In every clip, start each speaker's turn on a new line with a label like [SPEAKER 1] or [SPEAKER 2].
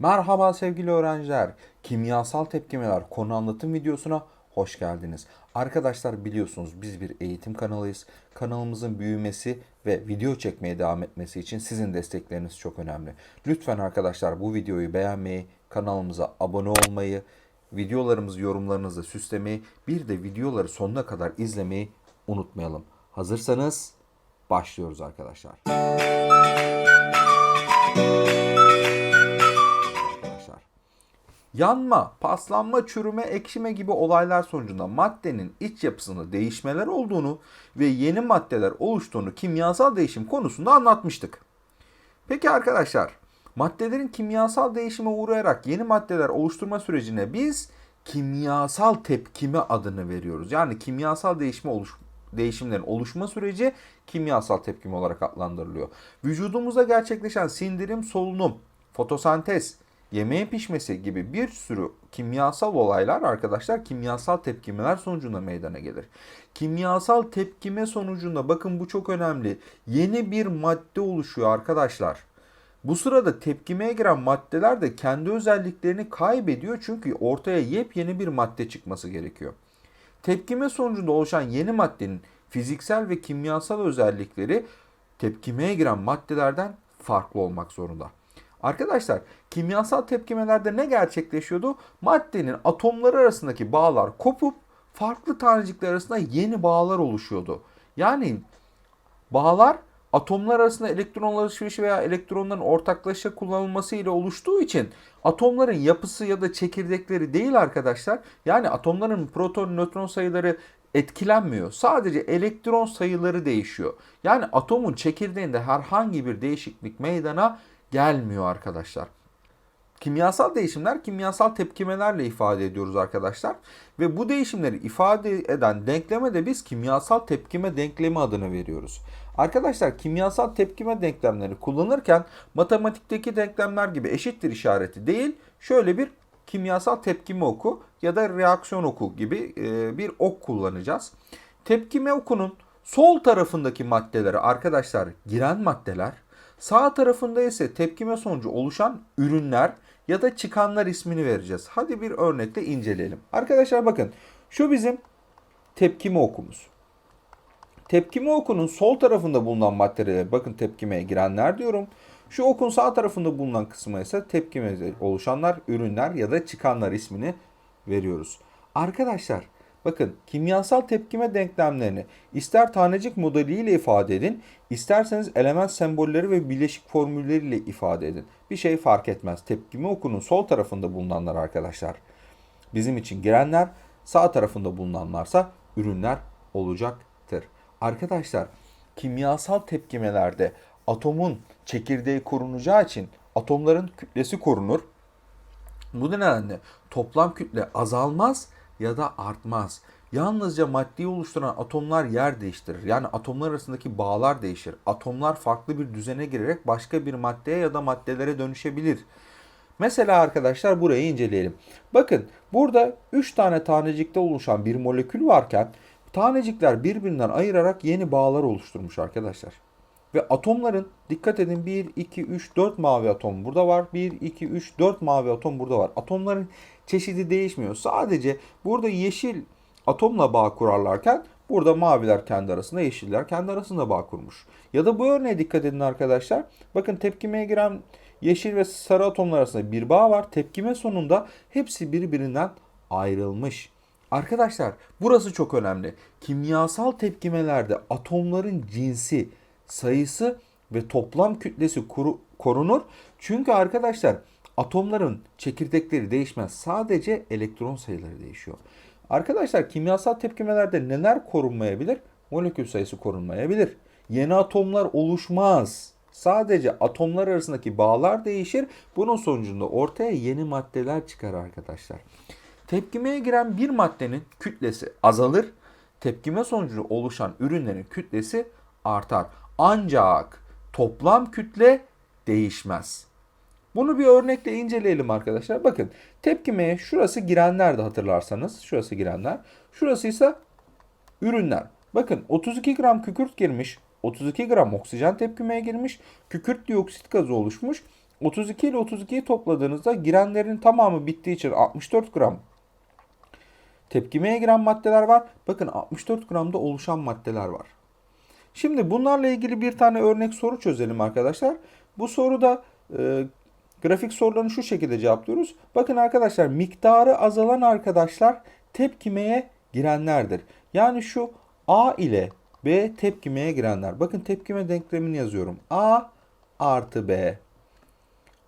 [SPEAKER 1] Merhaba sevgili öğrenciler. Kimyasal tepkimeler konu anlatım videosuna hoş geldiniz. Arkadaşlar biliyorsunuz biz bir eğitim kanalıyız. Kanalımızın büyümesi ve video çekmeye devam etmesi için sizin destekleriniz çok önemli. Lütfen arkadaşlar bu videoyu beğenmeyi, kanalımıza abone olmayı, videolarımızı yorumlarınızla süslemeyi, bir de videoları sonuna kadar izlemeyi unutmayalım. Hazırsanız başlıyoruz arkadaşlar. arkadaşlar. Yanma, paslanma, çürüme, ekşime gibi olaylar sonucunda maddenin iç yapısında değişmeler olduğunu ve yeni maddeler oluştuğunu kimyasal değişim konusunda anlatmıştık. Peki arkadaşlar, maddelerin kimyasal değişime uğrayarak yeni maddeler oluşturma sürecine biz kimyasal tepkime adını veriyoruz. Yani kimyasal değişme oluş değişimlerin oluşma süreci kimyasal tepkime olarak adlandırılıyor. Vücudumuzda gerçekleşen sindirim, solunum, fotosentez, yemeğin pişmesi gibi bir sürü kimyasal olaylar arkadaşlar kimyasal tepkimeler sonucunda meydana gelir. Kimyasal tepkime sonucunda bakın bu çok önemli. Yeni bir madde oluşuyor arkadaşlar. Bu sırada tepkimeye giren maddeler de kendi özelliklerini kaybediyor çünkü ortaya yepyeni bir madde çıkması gerekiyor. Tepkime sonucunda oluşan yeni maddenin fiziksel ve kimyasal özellikleri tepkimeye giren maddelerden farklı olmak zorunda. Arkadaşlar kimyasal tepkimelerde ne gerçekleşiyordu? Maddenin atomları arasındaki bağlar kopup farklı tanecikler arasında yeni bağlar oluşuyordu. Yani bağlar atomlar arasında elektron alışverişi veya elektronların ortaklaşa kullanılması ile oluştuğu için atomların yapısı ya da çekirdekleri değil arkadaşlar. Yani atomların proton, nötron sayıları etkilenmiyor. Sadece elektron sayıları değişiyor. Yani atomun çekirdeğinde herhangi bir değişiklik meydana gelmiyor arkadaşlar. Kimyasal değişimler kimyasal tepkimelerle ifade ediyoruz arkadaşlar. Ve bu değişimleri ifade eden denkleme de biz kimyasal tepkime denklemi adını veriyoruz. Arkadaşlar kimyasal tepkime denklemleri kullanırken matematikteki denklemler gibi eşittir işareti değil şöyle bir kimyasal tepkime oku ya da reaksiyon oku gibi e, bir ok kullanacağız. Tepkime okunun sol tarafındaki maddeleri arkadaşlar giren maddeler, sağ tarafında ise tepkime sonucu oluşan ürünler ya da çıkanlar ismini vereceğiz. Hadi bir örnekle inceleyelim. Arkadaşlar bakın şu bizim tepkime okumuz. Tepkime okunun sol tarafında bulunan maddelere bakın tepkimeye girenler diyorum. Şu okun sağ tarafında bulunan kısmı ise tepkime oluşanlar, ürünler ya da çıkanlar ismini veriyoruz. Arkadaşlar bakın kimyasal tepkime denklemlerini ister tanecik modeliyle ifade edin, isterseniz element sembolleri ve bileşik formülleriyle ifade edin. Bir şey fark etmez. Tepkime okunun sol tarafında bulunanlar arkadaşlar bizim için girenler, sağ tarafında bulunanlarsa ürünler olacaktır. Arkadaşlar kimyasal tepkimelerde atomun çekirdeği korunacağı için atomların kütlesi korunur. Bu nedenle toplam kütle azalmaz ya da artmaz. Yalnızca maddeyi oluşturan atomlar yer değiştirir. Yani atomlar arasındaki bağlar değişir. Atomlar farklı bir düzene girerek başka bir maddeye ya da maddelere dönüşebilir. Mesela arkadaşlar burayı inceleyelim. Bakın burada 3 tane tanecikte oluşan bir molekül varken tanecikler birbirinden ayırarak yeni bağlar oluşturmuş arkadaşlar. Ve atomların dikkat edin 1, 2, 3, 4 mavi atom burada var. 1, 2, 3, 4 mavi atom burada var. Atomların çeşidi değişmiyor. Sadece burada yeşil atomla bağ kurarlarken burada maviler kendi arasında yeşiller kendi arasında bağ kurmuş. Ya da bu örneğe dikkat edin arkadaşlar. Bakın tepkimeye giren yeşil ve sarı atomlar arasında bir bağ var. Tepkime sonunda hepsi birbirinden ayrılmış. Arkadaşlar burası çok önemli. Kimyasal tepkimelerde atomların cinsi, sayısı ve toplam kütlesi kuru, korunur. Çünkü arkadaşlar atomların çekirdekleri değişmez. Sadece elektron sayıları değişiyor. Arkadaşlar kimyasal tepkimelerde neler korunmayabilir? Molekül sayısı korunmayabilir. Yeni atomlar oluşmaz. Sadece atomlar arasındaki bağlar değişir. Bunun sonucunda ortaya yeni maddeler çıkar arkadaşlar. Tepkimeye giren bir maddenin kütlesi azalır. Tepkime sonucu oluşan ürünlerin kütlesi artar. Ancak toplam kütle değişmez. Bunu bir örnekle inceleyelim arkadaşlar. Bakın tepkimeye şurası girenler de hatırlarsanız. Şurası girenler. Şurası ise ürünler. Bakın 32 gram kükürt girmiş. 32 gram oksijen tepkimeye girmiş. Kükürt dioksit gazı oluşmuş. 32 ile 32'yi topladığınızda girenlerin tamamı bittiği için 64 gram tepkimeye giren maddeler var. Bakın 64 gramda oluşan maddeler var. Şimdi bunlarla ilgili bir tane örnek soru çözelim arkadaşlar. Bu soruda e, grafik sorularını şu şekilde cevaplıyoruz. Bakın arkadaşlar miktarı azalan arkadaşlar tepkimeye girenlerdir. Yani şu A ile B tepkimeye girenler. Bakın tepkime denklemini yazıyorum. A artı B.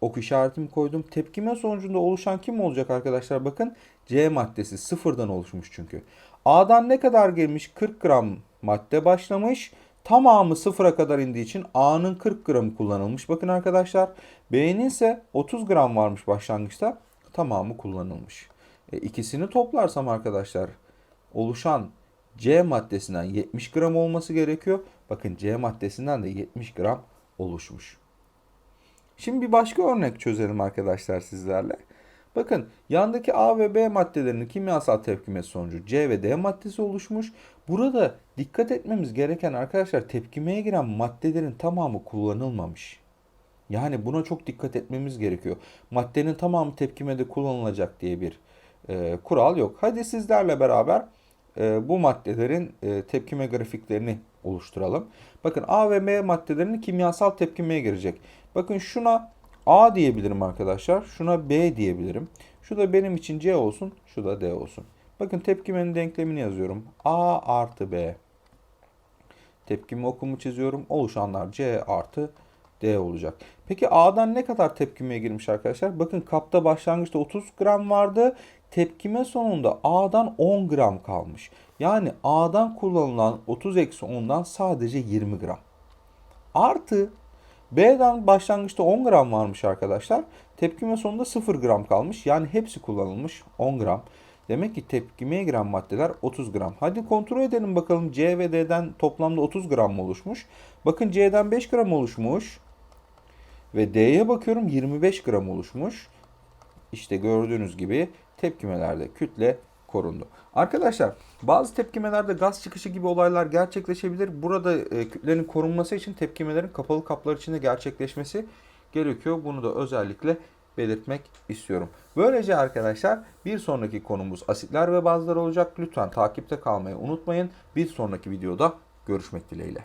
[SPEAKER 1] Ok işaretimi koydum. Tepkime sonucunda oluşan kim olacak arkadaşlar? Bakın C maddesi sıfırdan oluşmuş çünkü. A'dan ne kadar gelmiş? 40 gram madde başlamış. Tamamı sıfıra kadar indiği için A'nın 40 gramı kullanılmış. Bakın arkadaşlar B'nin ise 30 gram varmış başlangıçta. Tamamı kullanılmış. E, ikisini toplarsam arkadaşlar oluşan C maddesinden 70 gram olması gerekiyor. Bakın C maddesinden de 70 gram oluşmuş. Şimdi bir başka örnek çözelim arkadaşlar sizlerle. Bakın yandaki A ve B maddelerinin kimyasal tepkimesi sonucu C ve D maddesi oluşmuş. Burada dikkat etmemiz gereken arkadaşlar tepkimeye giren maddelerin tamamı kullanılmamış. Yani buna çok dikkat etmemiz gerekiyor. Maddenin tamamı tepkimede kullanılacak diye bir e, kural yok. Hadi sizlerle beraber e, bu maddelerin e, tepkime grafiklerini oluşturalım. Bakın A ve B maddelerinin kimyasal tepkimeye girecek. Bakın şuna A diyebilirim arkadaşlar. Şuna B diyebilirim. Şu da benim için C olsun. Şu da D olsun. Bakın tepkimenin denklemini yazıyorum. A artı B. Tepkime okumu çiziyorum. Oluşanlar C artı D olacak. Peki A'dan ne kadar tepkimeye girmiş arkadaşlar? Bakın kapta başlangıçta 30 gram vardı. Tepkime sonunda A'dan 10 gram kalmış. Yani A'dan kullanılan 30 eksi 10'dan sadece 20 gram. Artı B'den başlangıçta 10 gram varmış arkadaşlar. Tepkime sonunda 0 gram kalmış. Yani hepsi kullanılmış 10 gram. Demek ki tepkimeye giren maddeler 30 gram. Hadi kontrol edelim bakalım C ve D'den toplamda 30 gram mı oluşmuş? Bakın C'den 5 gram oluşmuş. Ve D'ye bakıyorum 25 gram oluşmuş. İşte gördüğünüz gibi tepkimelerde kütle korundu. Arkadaşlar bazı tepkimelerde gaz çıkışı gibi olaylar gerçekleşebilir. Burada e, kütlenin korunması için tepkimelerin kapalı kaplar içinde gerçekleşmesi gerekiyor. Bunu da özellikle belirtmek istiyorum. Böylece arkadaşlar bir sonraki konumuz asitler ve bazlar olacak. Lütfen takipte kalmayı unutmayın. Bir sonraki videoda görüşmek dileğiyle.